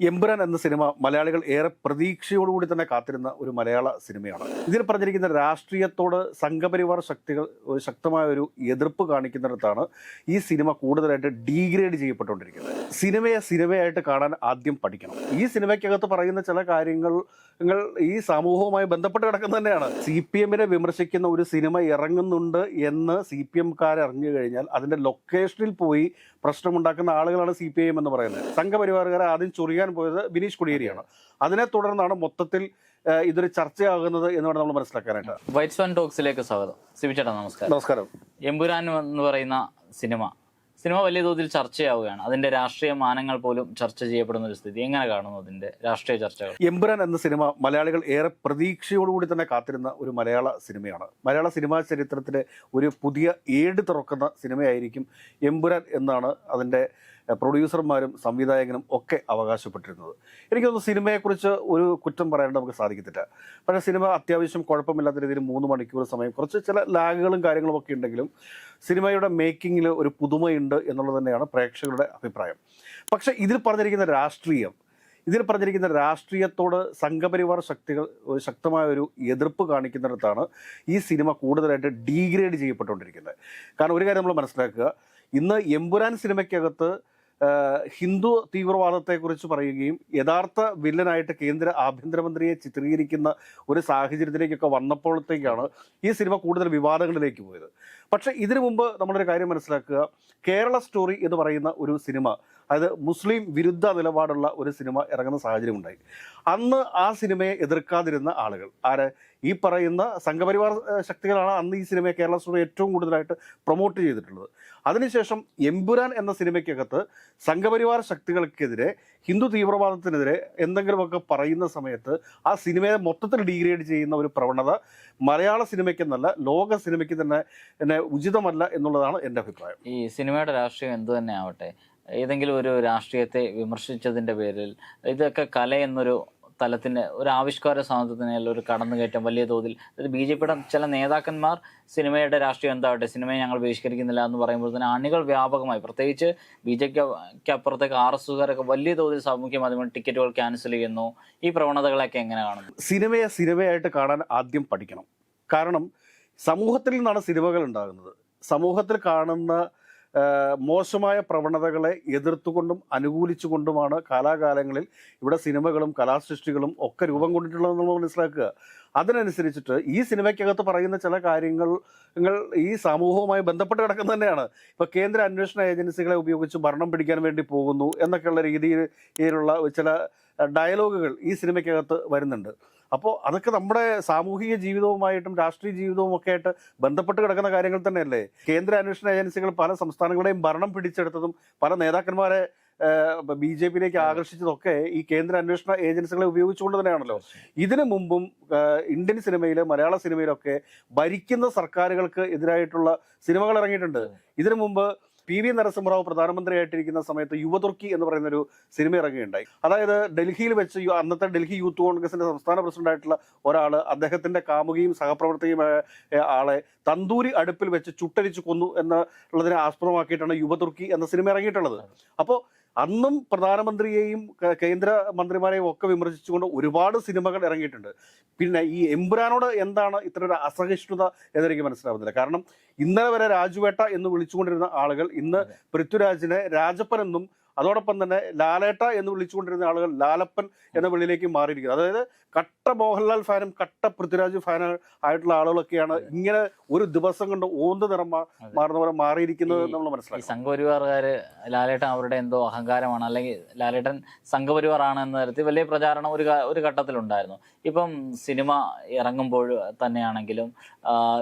എമ്പുരാൻ എന്ന സിനിമ മലയാളികൾ ഏറെ പ്രതീക്ഷയോടുകൂടി തന്നെ കാത്തിരുന്ന ഒരു മലയാള സിനിമയാണ്. ഇതിൽ പറഞ്ഞിരിക്കുന്ന രാഷ്ട്രീയത്തോട് സംഘപരിവാർ ശക്തികൾ ഒരു ശക്തമായ ഒരു എതിർപ്പ് കാണിക്കുന്നിടത്താണ് ഈ സിനിമ കൂടുതലായിട്ട് ഡീഗ്രേഡ് ചെയ്യപ്പെട്ടുകൊണ്ടിരിക്കുന്നത്. സിനിമയെ സിനിമയായിട്ട് കാണാൻ ആദ്യം പഠിക്കണം. ഈ സിനിമയ്ക്കകത്ത് പറയുന്ന ചില കാര്യങ്ങൾ ഈ സമൂഹവുമായി ബന്ധപ്പെട്ട് കിടക്കുന്നത് തന്നെയാണ്. സി പി എമ്മിനെ വിമർശിക്കുന്ന ഒരു സിനിമ ഇറങ്ങുന്നുണ്ട് എന്ന് സി പി എംകാർ അറിഞ്ഞു കഴിഞ്ഞാൽ അതിന്റെ ലൊക്കേഷനിൽ പോയി പ്രശ്നമുണ്ടാക്കുന്ന ആളുകളാണ് സി പി ഐ എം എന്ന് പറയുന്നത്. സംഘപരിവാറുകാരെ ആദ്യം ചൊറിയാൻ പോയത് ബിനീഷ് കുടിയേരിയാണ്. അതിനെ തുടർന്നാണ് മൊത്തത്തിൽ ഇതൊരു ചർച്ചയാകുന്നത് എന്ന് വേണം നമ്മൾ മനസ്സിലാക്കാനായിട്ട്. വൈറ്റ് സ്വാൻ ടോക്സിലേക്ക് സ്വാഗതം. സിബിച്ചേട്ടാ നമസ്കാരം. നമസ്കാരം. എമ്പുരാൻ എന്ന് പറയുന്ന സിനിമ സിനിമ വലിയ തോതിൽ ചർച്ചയാവുകയാണ്. അതിന്റെ രാഷ്ട്രീയ മാനങ്ങൾ പോലും ചർച്ച ചെയ്യപ്പെടുന്ന ഒരു സ്ഥിതി. എങ്ങനെ കാണുന്നു അതിന്റെ രാഷ്ട്രീയ ചർച്ചകൾ? എമ്പുരാൻ എന്ന സിനിമ മലയാളികൾ ഏറെ പ്രതീക്ഷയോടുകൂടി തന്നെ കാത്തിരുന്ന ഒരു മലയാള സിനിമയാണ്. മലയാള സിനിമാ ചരിത്രത്തിലെ ഒരു പുതിയ ഏട് തുറക്കുന്ന സിനിമയായിരിക്കും എമ്പുരാൻ എന്നാണ് അതിന്റെ എഹ്, പ്രൊഡ്യൂസർമാരും സംവിധായകനും ഒക്കെ അവകാശപ്പെട്ടിരുന്നത്. എനിക്ക് സിനിമയെക്കുറിച്ച് ഒരു കുറ്റം പറയാനായിട്ട് നമുക്ക് സാധിക്കത്തില്ല. പക്ഷേ സിനിമ അത്യാവശ്യം കുഴപ്പമില്ലാത്ത രീതിയിൽ മൂന്ന് മണിക്കൂർ സമയം കുറച്ച് ചില ലാഗുകളും കാര്യങ്ങളും ഒക്കെ ഉണ്ടെങ്കിലും സിനിമയുടെ മേക്കിങ്ങിൽ ഒരു പുതുമയുണ്ട് എന്നുള്ളത് തന്നെയാണ് പ്രേക്ഷകരുടെ അഭിപ്രായം. പക്ഷേ ഇതിൽ പറഞ്ഞിരിക്കുന്ന രാഷ്ട്രീയം ഇതിൽ പറഞ്ഞിരിക്കുന്ന രാഷ്ട്രീയത്തോട് സംഘപരിവാർ ശക്തികൾ ഒരു ശക്തമായ ഒരു എതിർപ്പ് കാണിക്കുന്നിടത്താണ് ഈ സിനിമ കൂടുതലായിട്ട് ഡീഗ്രേഡ് ചെയ്യപ്പെട്ടുകൊണ്ടിരിക്കുന്നത്. കാരണം ഒരു കാര്യം നമ്മൾ മനസ്സിലാക്കുക ഇന്ന് എമ്പുരാൻ സിനിമയ്ക്കകത്ത് ഹിന്ദു തീവ്രവാദത്തെക്കുറിച്ച് പറയുകയും യഥാർത്ഥ വില്ലനായിട്ട് കേന്ദ്ര ആഭ്യന്തരമന്ത്രിയെ ചിത്രീകരിക്കുന്ന ഒരു സാഹചര്യത്തിലേക്കൊക്കെ വന്നപ്പോഴത്തേക്കാണ് ഈ സിനിമ കൂടുതൽ വിവാദങ്ങളിലേക്ക് പോയത്. പക്ഷേ ഇതിനു മുമ്പ് നമ്മളൊരു കാര്യം മനസ്സിലാക്കുക. കേരള സ്റ്റോറി എന്ന് പറയുന്ന ഒരു സിനിമ അതായത് മുസ്ലിം വിരുദ്ധ നിലപാടുള്ള ഒരു സിനിമ ഇറങ്ങുന്ന സാഹചര്യം ഉണ്ടായി അന്ന് ആ സിനിമയെ എതിർക്കാതിരുന്ന ആളുകൾ ആര്? ഈ പറയുന്ന സംഘപരിവാർ ശക്തികളാണ് അന്ന് ഈ സിനിമയെ കേരള സ്റ്റോറി ഏറ്റവും കൂടുതലായിട്ട് പ്രൊമോട്ട് ചെയ്തിട്ടുള്ളത്. അതിനുശേഷം എമ്പുരാൻ എന്ന സിനിമയ്ക്കകത്ത് സംഘപരിവാർ ശക്തികൾക്കെതിരെ ഹിന്ദു തീവ്രവാദത്തിനെതിരെ എന്തെങ്കിലുമൊക്കെ പറയുന്ന സമയത്ത് ആ സിനിമയെ മൊത്തത്തിൽ ഡീഗ്രേഡ് ചെയ്യുന്ന ഒരു പ്രവണത മലയാള സിനിമയ്ക്കെന്നല്ല ലോക സിനിമയ്ക്ക് തന്നെ എന്നെ ഉചിതമല്ല എന്നുള്ളതാണ് എന്റെ അഭിപ്രായം. ഈ സിനിമയുടെ രാഷ്ട്രീയം എന്തു തന്നെ ആവട്ടെ ഏതെങ്കിലും ഒരു രാഷ്ട്രീയത്തെ വിമർശിച്ചതിന്റെ പേരിൽ ഇതൊക്കെ കല എന്നൊരു തലത്തിന്റെ ഒരു ആവിഷ്കാര സ്വാതന്ത്ര്യത്തിനുള്ള ഒരു കടന്നുകയറ്റം വലിയ തോതിൽ. അതായത് ബി ജെ പിയുടെ ചില നേതാക്കന്മാർ സിനിമയുടെ രാഷ്ട്രീയം എന്താവട്ടെ സിനിമയെ ഞങ്ങൾ ബഹിഷ്കരിക്കുന്നില്ല എന്ന് പറയുമ്പോൾ തന്നെ അണികൾ വ്യാപകമായി പ്രത്യേകിച്ച് ബി ജെ പിക്ക് അപ്പുറത്തേക്ക് ആർ എസ് എസുകാരൊക്കെ വലിയ തോതിൽ സാമൂഹ്യ മാധ്യമങ്ങൾ ടിക്കറ്റുകൾ ക്യാൻസൽ ചെയ്യുന്നു. ഈ പ്രവണതകളൊക്കെ എങ്ങനെ കാണുന്നു? സിനിമയെ സിനിമയായിട്ട് കാണാൻ ആദ്യം പഠിക്കണം. കാരണം സമൂഹത്തിൽ നിന്നാണ് സിനിമകൾ ഉണ്ടാകുന്നത്. സമൂഹത്തിൽ കാണുന്ന മോശമായ പ്രവണതകളെ എതിർത്തുകൊണ്ടും അനുകൂലിച്ചുകൊണ്ടുമാണ് കാലാകാലങ്ങളിൽ ഇവിടെ സിനിമകളും കലാസൃഷ്ടികളും ഒക്കെ രൂപം കൊണ്ടിട്ടുള്ളതെന്ന് നമ്മൾ മനസ്സിലാക്കുക. അതിനനുസരിച്ചിട്ട് ഈ സിനിമയ്ക്കകത്ത് പറയുന്ന ചില കാര്യങ്ങൾ ഈ സമൂഹവുമായി ബന്ധപ്പെട്ട് കിടക്കുന്നത് തന്നെയാണ്. ഇപ്പോൾ കേന്ദ്ര അന്വേഷണ ഏജൻസികളെ ഉപയോഗിച്ച് ഭരണം പിടിക്കാൻ വേണ്ടി പോകുന്നു എന്നൊക്കെയുള്ള രീതിയിലുള്ള ചില ഡയലോഗുകൾ ഈ സിനിമയ്ക്കകത്ത് വരുന്നുണ്ട്. അപ്പോൾ അതൊക്കെ നമ്മുടെ സാമൂഹിക ജീവിതവുമായിട്ടും രാഷ്ട്രീയ ജീവിതവും ഒക്കെ ആയിട്ട് ബന്ധപ്പെട്ട് കിടക്കുന്ന കാര്യങ്ങൾ തന്നെയല്ലേ? കേന്ദ്ര അന്വേഷണ ഏജൻസികൾ പല സംസ്ഥാനങ്ങളുടെയും ഭരണം പിടിച്ചെടുത്തതും പല നേതാക്കന്മാരെ ബി ജെ പിയിലേക്ക് ആകർഷിച്ചതൊക്കെ ഈ കേന്ദ്ര അന്വേഷണ ഏജൻസികളെ ഉപയോഗിച്ചുകൊണ്ട് തന്നെയാണല്ലോ. ഇതിനു മുമ്പും ഇന്ത്യൻ സിനിമയിൽ മലയാള സിനിമയിലൊക്കെ ഭരിക്കുന്ന സർക്കാരുകൾക്ക് എതിരായിട്ടുള്ള സിനിമകൾ ഇറങ്ങിയിട്ടുണ്ട്. ഇതിനു മുമ്പ് പി വി നരസിംഹറാവു പ്രധാനമന്ത്രിയായിട്ടിരിക്കുന്ന സമയത്ത് യുവതുർക്കി എന്ന് പറയുന്ന ഒരു സിനിമ ഇറങ്ങുകയുണ്ടായി. അതായത് ഡൽഹിയിൽ വെച്ച് അന്നത്തെ ഡൽഹി യൂത്ത് കോൺഗ്രസിന്റെ സംസ്ഥാന പ്രസിഡന്റായിട്ടുള്ള ഒരാൾ അദ്ദേഹത്തിന്റെ കാമുകിയും സഹപ്രവർത്തകയുമായ ആളെ തന്തൂരി അടുപ്പിൽ വെച്ച് ചുട്ടരിച്ചു കൊന്നു എന്നുള്ളതിനെ ആസ്പദമാക്കിയിട്ടാണ് യുവതുർക്കി എന്ന സിനിമ ഇറങ്ങിയിട്ടുള്ളത്. അപ്പോൾ അന്നും പ്രധാനമന്ത്രിയെയും കേന്ദ്ര മന്ത്രിമാരെയും ഒക്കെ വിമർശിച്ചുകൊണ്ട് ഒരുപാട് സിനിമകൾ ഇറങ്ങിയിട്ടുണ്ട്. പിന്നെ ഈ എമ്പുരാനോട് എന്താണ് ഇത്ര ഒരു അസഹിഷ്ണുത എന്നെനിക്ക് മനസ്സിലാവുന്നില്ല. കാരണം ഇന്നലെ വരെ രാജുവേട്ട എന്ന് വിളിച്ചുകൊണ്ടിരുന്ന ആളുകൾ ഇന്ന് പൃഥ്വിരാജിനെ രാജപ്പൻ എന്നും അതോടൊപ്പം തന്നെ ലാലേട്ട എന്ന് വിളിച്ചുകൊണ്ടിരുന്ന ആളുകൾ ലാലപ്പൻ എന്ന വിളിയിലേക്ക് മാറിയിരിക്കുന്നത് അതായത് കട്ട മോഹൻലാൽ ഫാനും കട്ട പൃഥ്വിരാജ് ഫാന ആയിട്ടുള്ള ആളുകളൊക്കെയാണ് ഇങ്ങനെ ഒരു ദിവസം കൊണ്ട് ഓന്ത് നിറം മാറുന്ന പോലെ മാറിയിരിക്കുന്നത് നമ്മൾ മനസ്സിലാക്കി. സംഘപരിവാറുകാർ സംഘപരിവാറുകാര് ലാലേട്ടൻ അവരുടെ എന്തോ അഹങ്കാരമാണ് അല്ലെങ്കിൽ ലാലേട്ടൻ സംഘപരിവാറാണ് എന്ന തരത്തിൽ വലിയ പ്രചാരണം ഒരു ഒരു ഘട്ടത്തിലുണ്ടായിരുന്നു. ഇപ്പം സിനിമ ഇറങ്ങുമ്പോൾ തന്നെയാണെങ്കിലും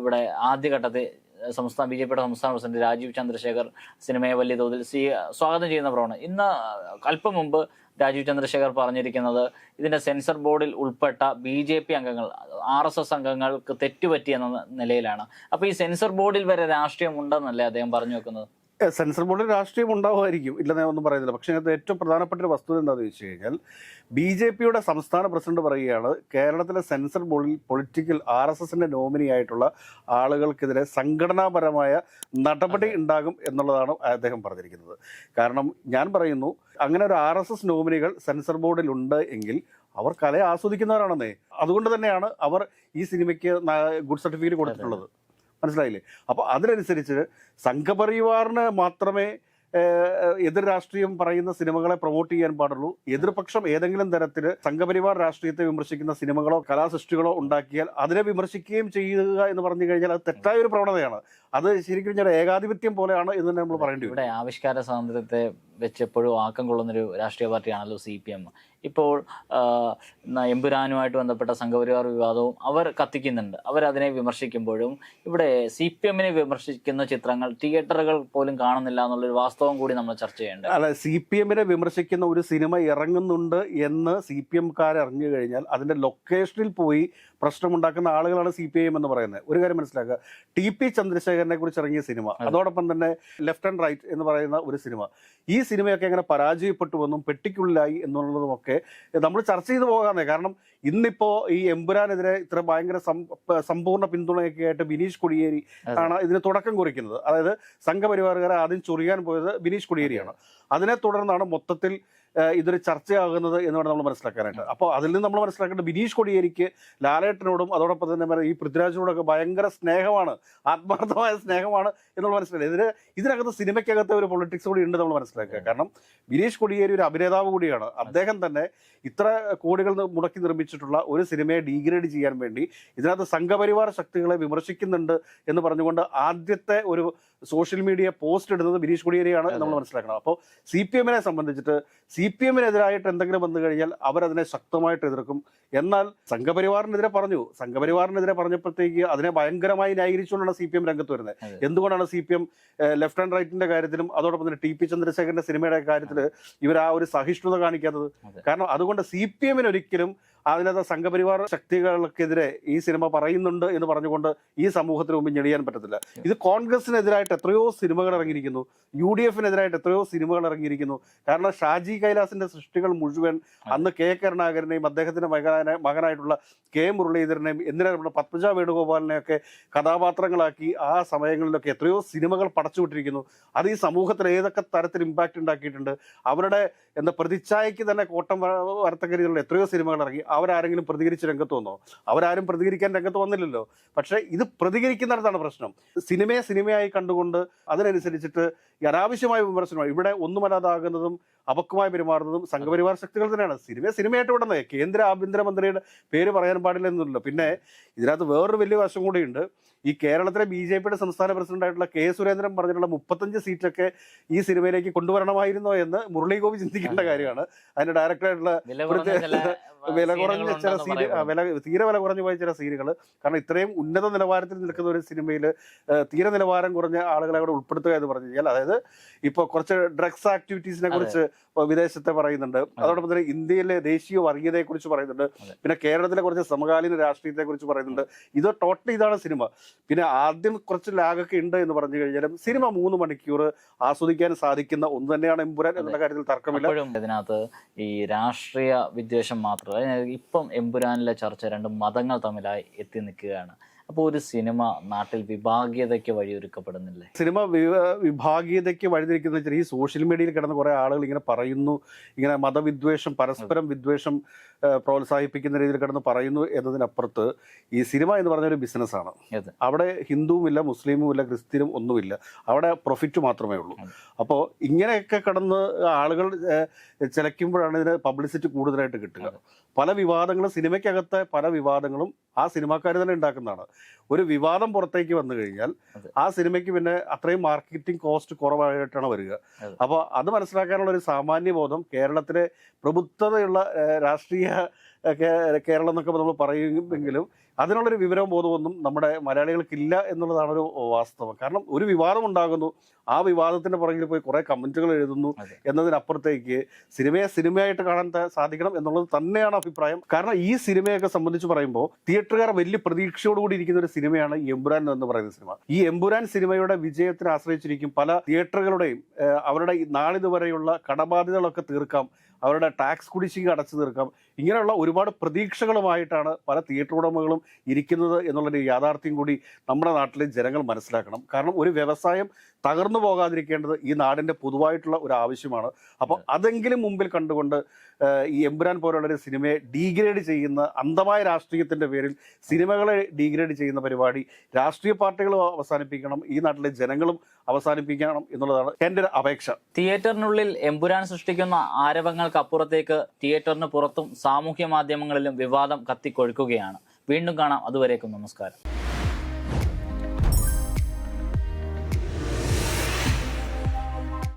ഇവിടെ ആദ്യഘട്ടത്തിൽ സംസ്ഥാന ബി ജെ പിയുടെ സംസ്ഥാന പ്രസിഡന്റ് രാജീവ് ചന്ദ്രശേഖർ സിനിമയെ വലിയ തോതിൽ സ്വീ സ്വാഗതം ചെയ്യുന്ന പ്രവണത ഇന്ന് അല്പം മുമ്പ് രാജീവ് ചന്ദ്രശേഖർ പറഞ്ഞിരിക്കുന്നത് ഇതിന്റെ സെൻസർ ബോർഡിൽ ഉൾപ്പെട്ട ബി ജെ പി അംഗങ്ങൾ ആർ എസ് എസ് അംഗങ്ങൾക്ക് തെറ്റുപറ്റി എന്ന നിലയിലാണ്. അപ്പോൾ ഈ സെൻസർ ബോർഡിൽ വരെ രാഷ്ട്രീയം ഉണ്ടെന്നല്ലേ അദ്ദേഹം പറഞ്ഞു വെക്കുന്നത്? സെൻസർ ബോർഡിൽ രാഷ്ട്രീയം ഉണ്ടാവുമായിരിക്കും ഇല്ലെന്ന് ഒന്നും പറയുന്നില്ല. പക്ഷേ അതിനകത്ത് ഏറ്റവും പ്രധാനപ്പെട്ട ഒരു വസ്തുത എന്താണെന്ന് വെച്ച് കഴിഞ്ഞാൽ ബി ജെ പിയുടെ സംസ്ഥാന പ്രസിഡന്റ് പറയുകയാണ് കേരളത്തിലെ സെൻസർ ബോർഡിൽ പൊളിറ്റിക്കൽ ആർ എസ് എസിന്റെ നോമിനി ആയിട്ടുള്ള ആളുകൾക്കെതിരെ സംഘടനാപരമായ നടപടി ഉണ്ടാകും എന്നുള്ളതാണ് അദ്ദേഹം പറഞ്ഞിരിക്കുന്നത്. കാരണം ഞാൻ പറയുന്നു അങ്ങനെ ഒരു ആർ എസ് എസ് നോമിനികൾ സെൻസർ ബോർഡിൽ ഉണ്ട് എങ്കിൽ അവർ കലയെ ആസ്വദിക്കുന്നവരാണെന്നേ. അതുകൊണ്ട് തന്നെയാണ് അവർ ഈ സിനിമയ്ക്ക് ഗുഡ് സർട്ടിഫിക്കറ്റ് കൊടുത്തിട്ടുള്ളത്. മനസ്സിലായില്ലേ? അപ്പോൾ അതിനനുസരിച്ച് സംഘപരിവാറിന് മാത്രമേ എതിർ രാഷ്ട്രീയം പറയുന്ന സിനിമകളെ പ്രൊമോട്ട് ചെയ്യാൻ പാടുള്ളൂ. എതിർപക്ഷം ഏതെങ്കിലും തരത്തിൽ സംഘപരിവാർ രാഷ്ട്രീയത്തെ വിമർശിക്കുന്ന സിനിമകളോ കലാസൃഷ്ടികളോ ഉണ്ടാക്കിയാൽ അതിനെ വിമർശിക്കുകയും ചെയ്യുക എന്ന് പറഞ്ഞു കഴിഞ്ഞാൽ അത് തെറ്റായ ഒരു പ്രവണതയാണ്. അത് ശരിക്കും ഞാൻ ഏകാധിപത്യം പോലെയാണ് എന്ന് തന്നെ നമ്മൾ പറയേണ്ടി ഇവിടെ ആവിഷ്കാര സ്വാതന്ത്ര്യത്തെ വെച്ച് എപ്പോഴും ആക്കം കൊള്ളുന്നൊരു രാഷ്ട്രീയ പാർട്ടിയാണല്ലോ സി പി എം. ഇപ്പോൾ എമ്പുരാനുമായിട്ട് ബന്ധപ്പെട്ട സംഘപരിവാർ വിവാദവും അവർ കത്തിക്കുന്നുണ്ട്. അവരതിനെ വിമർശിക്കുമ്പോഴും ഇവിടെ സി പി എമ്മിനെ വിമർശിക്കുന്ന ചിത്രങ്ങൾ തിയേറ്ററുകൾ പോലും കാണുന്നില്ല എന്നുള്ളൊരു വാസ്തവം കൂടി നമ്മൾ ചർച്ച ചെയ്യേണ്ടത് അല്ല സി പി എമ്മിനെ വിമർശിക്കുന്ന ഒരു സിനിമ ഇറങ്ങുന്നുണ്ട് എന്ന് സി പി എംകാർ അറിഞ്ഞു കഴിഞ്ഞാൽ അതിന്റെ ലൊക്കേഷനിൽ പോയി പ്രശ്നമുണ്ടാക്കുന്ന ആളുകളാണ് സി പി ഐ എം എന്ന് പറയുന്നത്. ഒരു കാര്യം മനസ്സിലാക്കുക. ടി പി ചന്ദ്രശേഖരനെ കുറിച്ച് ഇറങ്ങിയ സിനിമ അതോടൊപ്പം തന്നെ ലെഫ്റ്റ് ആൻഡ് റൈറ്റ് എന്ന് പറയുന്ന ഒരു സിനിമ. ഈ സിനിമയൊക്കെ എങ്ങനെ പരാജയപ്പെട്ടു എന്നും പെട്ടിക്കുള്ളിലായി എന്നുള്ളതുമൊക്കെ നമ്മൾ ചർച്ച ചെയ്തു പോകാന്നേ കാരണം ഇന്നിപ്പോ ഈ എമ്പുരാനെതിരെ ഇത്ര ഭയങ്കര സമ്പൂർണ പിന്തുണയൊക്കെ ആയിട്ട് ബിനീഷ് കുടിയേരി ആണ് ഇതിന് തുടക്കം കുറിക്കുന്നത്. അതായത് സംഘപരിവാറുകാരെ ആദ്യം ചൊറിയാൻ പോയത് ബിനീഷ് കുടിയേരിയാണ്. അതിനെ തുടർന്നാണ് മൊത്തത്തിൽ ഇതൊരു ചർച്ചയാകുന്നത് എന്ന് വേണം നമ്മൾ മനസ്സിലാക്കാനായിട്ട്. അപ്പോൾ അതിൽ നിന്ന് നമ്മൾ മനസ്സിലാക്കേണ്ടത് ബിനീഷ് കൊടിയേരിക്ക് ലാലേട്ടനോടും അതോടൊപ്പം തന്നെ ഈ പൃഥ്വിരാജിനോടൊക്കെ ഭയങ്കര സ്നേഹമാണ് ആത്മാർത്ഥമായ സ്നേഹമാണ് എന്നുള്ള മനസ്സിലായി ഇതിന് ഇതിനകത്ത് സിനിമയ്ക്കകത്ത് ഒരു പൊളിറ്റിക്സ് കൂടി ഉണ്ട് നമ്മൾ മനസ്സിലാക്കുക. കാരണം ബിനീഷ് കൊടിയേരി ഒരു അഭിനേതാവ് കൂടിയാണ്. അദ്ദേഹം തന്നെ ഇത്ര കോടികൾ മുടക്കി നിർമ്മിച്ചിട്ടുള്ള ഒരു സിനിമയെ ഡീഗ്രേഡ് ചെയ്യാൻ വേണ്ടി ഇതിനകത്ത് സംഘപരിവാർ ശക്തികളെ വിമർശിക്കുന്നുണ്ട് എന്ന് പറഞ്ഞുകൊണ്ട് ആദ്യത്തെ ഒരു സോഷ്യൽ മീഡിയ പോസ്റ്റ് ഇടുന്നത് ബിനീഷ് കൊടിയേരിയാണ് നമ്മൾ മനസ്സിലാക്കണം. അപ്പോൾ സി പി എമ്മിനെ സംബന്ധിച്ചിട്ട് സി പി എമ്മിനെതിരായിട്ട് എന്തെങ്കിലും വന്നു കഴിഞ്ഞാൽ അവരതിനെ ശക്തമായിട്ട് എതിർക്കും. എന്നാൽ സംഘപരിവാറിനെതിരെ പറഞ്ഞു. സംഘപരിവാറിനെതിരെ പറഞ്ഞപ്പോഴത്തേക്ക് അതിനെ ഭയങ്കരമായി ന്യായീകരിച്ചുകൊണ്ടാണ് സി പി എം രംഗത്ത് വരുന്നത്. എന്തുകൊണ്ടാണ് C P M left and റൈറ്റിന്റെ കാര്യത്തിലും അതോടൊപ്പം തന്നെ ടി പി ചന്ദ്രശേഖരന്റെ സിനിമയുടെ കാര്യത്തിൽ ഇവർ ആ ഒരു സഹിഷ്ണുത കാണിക്കാത്തത്? കാരണം അതുകൊണ്ട് സി പി എമ്മിന് ഒരിക്കലും അതിനകത്ത് സംഘപരിവാർ ശക്തികൾക്കെതിരെ ഈ സിനിമ പറയുന്നുണ്ട് എന്ന് പറഞ്ഞുകൊണ്ട് ഈ സമൂഹത്തിന് മുമ്പ് ഞെളിയാൻ പറ്റത്തില്ല. ഇത് കോൺഗ്രസിനെതിരായിട്ട് എത്രയോ സിനിമകൾ ഇറങ്ങിയിരിക്കുന്നു. യു ഡി എഫിനെതിരായിട്ട് എത്രയോ സിനിമകൾ ഇറങ്ങിയിരിക്കുന്നു. കാരണം ഷാജി കൈലാസിന്റെ സൃഷ്ടികൾ മുഴുവൻ അന്ന് കെ കരുണാകരനെയും അദ്ദേഹത്തിന്റെ മകനെ മകനായിട്ടുള്ള കെ മുരളീധരനെയും എന്തിനാ നമ്മുടെ പത്മജ വേണുഗോപാലിനെയൊക്കെ കഥാപാത്രങ്ങളാക്കി ആ സമയങ്ങളിലൊക്കെ എത്രയോ സിനിമകൾ പടച്ചുവിട്ടിരിക്കുന്നു. അത് ഈ സമൂഹത്തിൽ ഏതൊക്കെ തരത്തിൽ ഇമ്പാക്റ്റ് ഉണ്ടാക്കിയിട്ടുണ്ട്? അവരുടെ എന്താ പ്രതിച്ഛായക്ക് തന്നെ കോട്ടം വരത്തക്ക രീതിയിലുള്ള എത്രയോ സിനിമകൾ ഇറങ്ങി. അവരാരെങ്കിലും പ്രതികരിച്ച് രംഗത്ത് വന്നോ? അവരാരും പ്രതികരിക്കാൻ രംഗത്ത് വന്നില്ലല്ലോ. പക്ഷേ ഇത് പ്രതികരിക്കുന്നിടത്താണ് പ്രശ്നം. സിനിമയെ സിനിമയായി കണ്ടുകൊണ്ട് അതിനനുസരിച്ചിട്ട് അനാവശ്യമായ വിമർശനമാണ് ഇവിടെ ഒന്നുമല്ലാതാകുന്നതും അപക്വമായി പെരുമാറുന്നതും സംഘപരിവാർ ശക്തികൾ തന്നെയാണ്. സിനിമ സിനിമയായിട്ട് വിടുന്നത് കേന്ദ്ര ആഭ്യന്തരമന്ത്രിയുടെ പേര് പറയാൻ പാടില്ല എന്നുള്ളൂ പിന്നെ ഇതിനകത്ത് വേറൊരു വലിയ വശം കൂടിയുണ്ട്. ഈ കേരളത്തിലെ ബി ജെ പിയുടെ സംസ്ഥാന പ്രസിഡന്റായിട്ടുള്ള കെ സുരേന്ദ്രൻ പറഞ്ഞിട്ടുള്ള മുപ്പത്തഞ്ച് സീറ്റൊക്കെ ഈ സിനിമയിലേക്ക് കൊണ്ടുവരണമായിരുന്നോ എന്ന് മുരളീഗോപി ചിന്തിക്കേണ്ട കാര്യമാണ്. അതിന്റെ ഡയറക്ടറായിട്ടുള്ള വില കുറഞ്ഞ ചില സീരി വില തീരെ വില കുറഞ്ഞു പോയ ചില സീനുകൾ. കാരണം ഇത്രയും ഉന്നത നിലവാരത്തിൽ നിൽക്കുന്ന ഒരു സിനിമയിൽ തീരെ നിലവാരം കുറഞ്ഞ ആളുകളെ അവിടെ ഉൾപ്പെടുത്തുക എന്ന് പറഞ്ഞു കഴിഞ്ഞാൽ അതായത് ഇപ്പോൾ കുറച്ച് ഡ്രഗ്സ് ആക്ടിവിറ്റീസിനെ കുറിച്ച് വിദേശത്തെ പറയുന്നുണ്ട്. അതോടൊപ്പം തന്നെ ഇന്ത്യയിലെ ദേശീയ വർഗീയതയെ കുറിച്ച് പറയുന്നുണ്ട്. പിന്നെ കേരളത്തിലെ കുറച്ച് സമകാലീന രാഷ്ട്രീയത്തെ കുറിച്ച് പറയുന്നുണ്ട്. ഇത് ടോട്ടൽ ഇതാണ് സിനിമ. പിന്നെ ആദ്യം കുറച്ച് ലാഗൊക്കെ ഉണ്ട് എന്ന് പറഞ്ഞു കഴിഞ്ഞാലും സിനിമ മൂന്ന് മണിക്കൂർ ആസ്വദിക്കാൻ സാധിക്കുന്ന ഒന്ന് തന്നെയാണ് എമ്പുരാൻ എന്നുള്ള കാര്യത്തിൽ തർക്കമില്ല. ഇതിനകത്ത് ഈ രാഷ്ട്രീയ വിദ്വേഷം മാത്രമല്ല ഇപ്പം എമ്പുരാനിലെ ചർച്ച രണ്ട് മതങ്ങൾ തമ്മിലായി എത്തി നിൽക്കുകയാണ്. അപ്പോൾ ഒരു സിനിമ നാട്ടിൽ വിഭാഗീയതയ്ക്ക് വഴിയൊരുക്കപ്പെടുന്നില്ലേ? സിനിമ വിഭാഗീയതയ്ക്ക് വഴിതിരിക്കുന്ന വെച്ചാൽ ഈ സോഷ്യൽ മീഡിയയിൽ കിടന്ന് കുറേ ആളുകൾ ഇങ്ങനെ പറയുന്നു ഇങ്ങനെ മതവിദ്വേഷം പരസ്പരം വിദ്വേഷം പ്രോത്സാഹിപ്പിക്കുന്ന രീതിയിൽ കിടന്ന് പറയുന്നു എന്നതിനപ്പുറത്ത് ഈ സിനിമ എന്ന് പറഞ്ഞ ഒരു ബിസിനസ്സാണ്. അവിടെ ഹിന്ദുവുമില്ല മുസ്ലിമുമില്ല ക്രിസ്ത്യനും ഒന്നുമില്ല. അവിടെ പ്രൊഫിറ്റ് മാത്രമേ ഉള്ളൂ. അപ്പോൾ ഇങ്ങനെയൊക്കെ കിടന്ന് ആളുകൾ ചിലയ്ക്കുമ്പോഴാണ് ഇതിന് പബ്ലിസിറ്റി കൂടുതലായിട്ട് കിട്ടുക. പല വിവാദങ്ങളും സിനിമയ്ക്കകത്തെ പല വിവാദങ്ങളും ആ സിനിമാക്കാർ തന്നെ ഉണ്ടാക്കുന്നതാണ്. ഒരു വിവാദം പുറത്തേക്ക് വന്നു കഴിഞ്ഞാൽ ആ സിനിമയ്ക്ക് പിന്നെ അത്രയും മാർക്കറ്റിംഗ് കോസ്റ്റ് കുറവായിട്ടാണ് വരിക. അപ്പോൾ അത് മനസ്സിലാക്കാനുള്ള ഒരു സാമാന്യ ബോധം കേരളത്തിലെ പ്രബുദ്ധതയുള്ള രാഷ്ട്രീയ കേരളം എന്നൊക്കെ നമ്മൾ പറയുമെങ്കിലും അതിനുള്ളൊരു വിവരവും ബോധമൊന്നും നമ്മുടെ മലയാളികൾക്കില്ല എന്നുള്ളതാണ് ഒരു വാസ്തവം. കാരണം ഒരു വിവാദം ഉണ്ടാകുന്നു ആ വിവാദത്തിന്റെ പുറകിൽ പോയി കുറേ കമന്റുകൾ എഴുതുന്നു. എന്നതിനപ്പുറത്തേക്ക് സിനിമയെ സിനിമയായിട്ട് കാണാൻ സാധിക്കണം എന്നുള്ളത് തന്നെയാണ് അഭിപ്രായം. കാരണം ഈ സിനിമയൊക്കെ സംബന്ധിച്ച് പറയുമ്പോൾ തിയേറ്ററുകാർ വലിയ പ്രതീക്ഷയോടുകൂടി ഇരിക്കുന്ന ഒരു സിനിമയാണ് എമ്പുരാൻ എന്ന് പറയുന്ന സിനിമ. ഈ എമ്പുരാൻ സിനിമയുടെ വിജയത്തിന് ആശ്രയിച്ചിരിക്കും പല തിയേറ്ററുകളുടെയും അവരുടെ നാളിതുവരെയുള്ള കടബാധ്യതകളൊക്കെ തീർക്കാം അവരുടെ ടാക്സ് കുടിശ്ശിക അടച്ചു തീർക്കാം ഇങ്ങനെയുള്ള ഒരുപാട് പ്രതീക്ഷകളുമായിട്ടാണ് പല തിയേറ്റർ ഉടമകളും ഇരിക്കുന്നത് എന്നുള്ളൊരു യാഥാർത്ഥ്യം കൂടി നമ്മുടെ നാട്ടിലെ ജനങ്ങൾ മനസ്സിലാക്കണം. കാരണം ഒരു വ്യവസായം തകർന്നു പോകാതിരിക്കേണ്ടത് ഈ നാടിന്റെ പൊതുവായിട്ടുള്ള ഒരു ആവശ്യമാണ്. അപ്പോൾ അതെങ്കിലും മുമ്പിൽ കണ്ടുകൊണ്ട് ഈ എമ്പുരാൻ പോലുള്ള ഒരു സിനിമയെ ഡീഗ്രേഡ് ചെയ്യുന്ന അന്ധമായ രാഷ്ട്രീയത്തിന്റെ പേരിൽ സിനിമകളെ ഡീഗ്രേഡ് ചെയ്യുന്ന പരിപാടി രാഷ്ട്രീയ പാർട്ടികളും അവസാനിപ്പിക്കണം ഈ നാട്ടിലെ ജനങ്ങളും അവസാനിപ്പിക്കണം എന്നുള്ളതാണ് എന്റെ ഒരു അപേക്ഷ. തിയേറ്ററിനുള്ളിൽ എമ്പുരാൻ സൃഷ്ടിക്കുന്ന ആരവങ്ങൾക്ക് അപ്പുറത്തേക്ക് തിയേറ്ററിന് പുറത്തും സാമൂഹ്യ മാധ്യമങ്ങളിലും വിവാദം കത്തിക്കൊഴുക്കുകയാണ്. വീണ്ടും കാണാം. അതുവരേക്കും നമസ്കാരം.